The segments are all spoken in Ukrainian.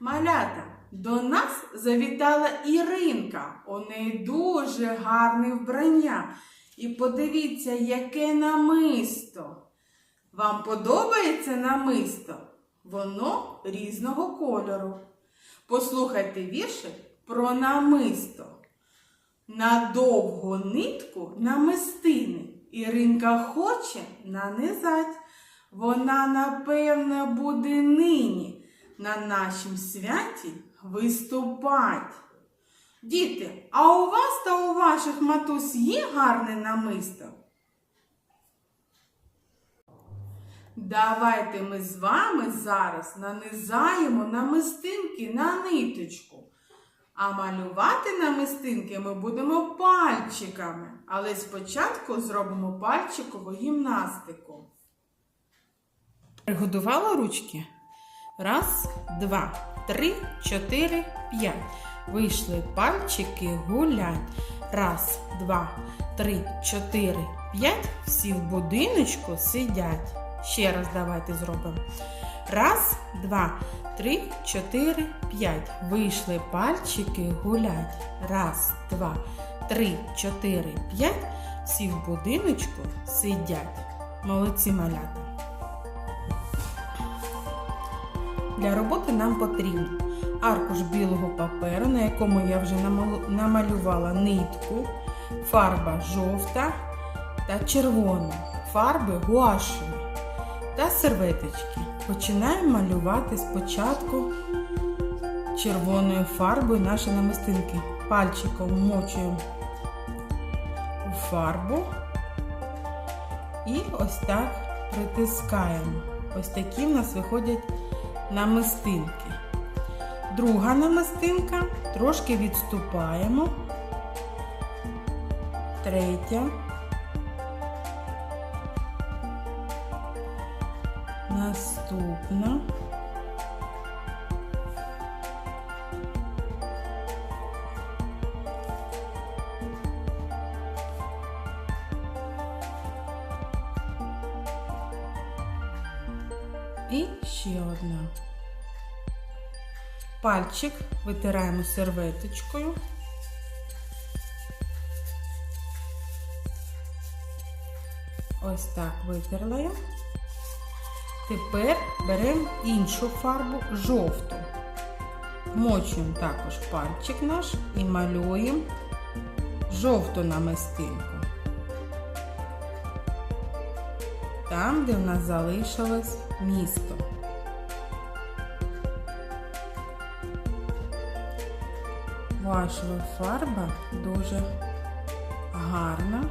Малята, до нас завітала Іринка. У неї дуже гарне вбрання. І подивіться, яке намисто. Вам подобається намисто? Воно різного кольору. Послухайте віршик про намисто. На довгу нитку намистини Іринка хоче нанизать. Вона, напевне, буде нині на нашім святі виступать. Діти, а у вас та у ваших матусь є гарне намисто? Давайте ми з вами зараз нанизаємо намистинки на ниточку. А малювати намистинки ми будемо пальчиками. Але спочатку зробимо пальчикову гімнастику. Приготувала ручки? Раз, два, три, чотири, п'ять. Вийшли пальчики гулять. Раз, два, три, чотири, п'ять. Всі в будиночку сидять. Ще раз давайте зробимо. Раз, два, три, чотири, п'ять. Вийшли пальчики гулять. Раз, два, три, чотири, п'ять. Всі в будиночку сидять. Молодці малята. Для роботи нам потрібно аркуш білого паперу, на якому я вже намалювала нитку, фарба жовта та червона, фарби гуашеві та серветочки. Починаємо малювати спочатку червоною фарбою наші намистинки. Пальчиком вмочуємо у фарбу і ось так притискаємо. Ось такі в нас виходять намистинки. Друга намистинка трошки відступаємо. Третя. Наступна. І ще одна. Пальчик витираємо серветочкою. Ось так витерла я. Тепер беремо іншу фарбу жовту. Мочуємо також пальчик наш і малюємо жовту намистинку. Там, де в нас залишилось місто. Ваша фарба дуже гарна.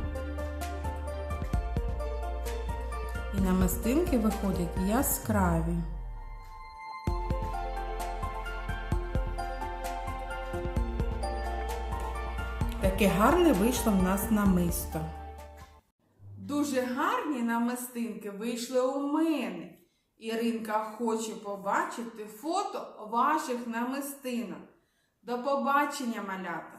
І намистинки виходять яскраві. Таке гарне вийшло в нас намисто. Дуже гарні намистинки вийшли у мене. Іринка хоче побачити фото ваших намистинок. До побачення, малята!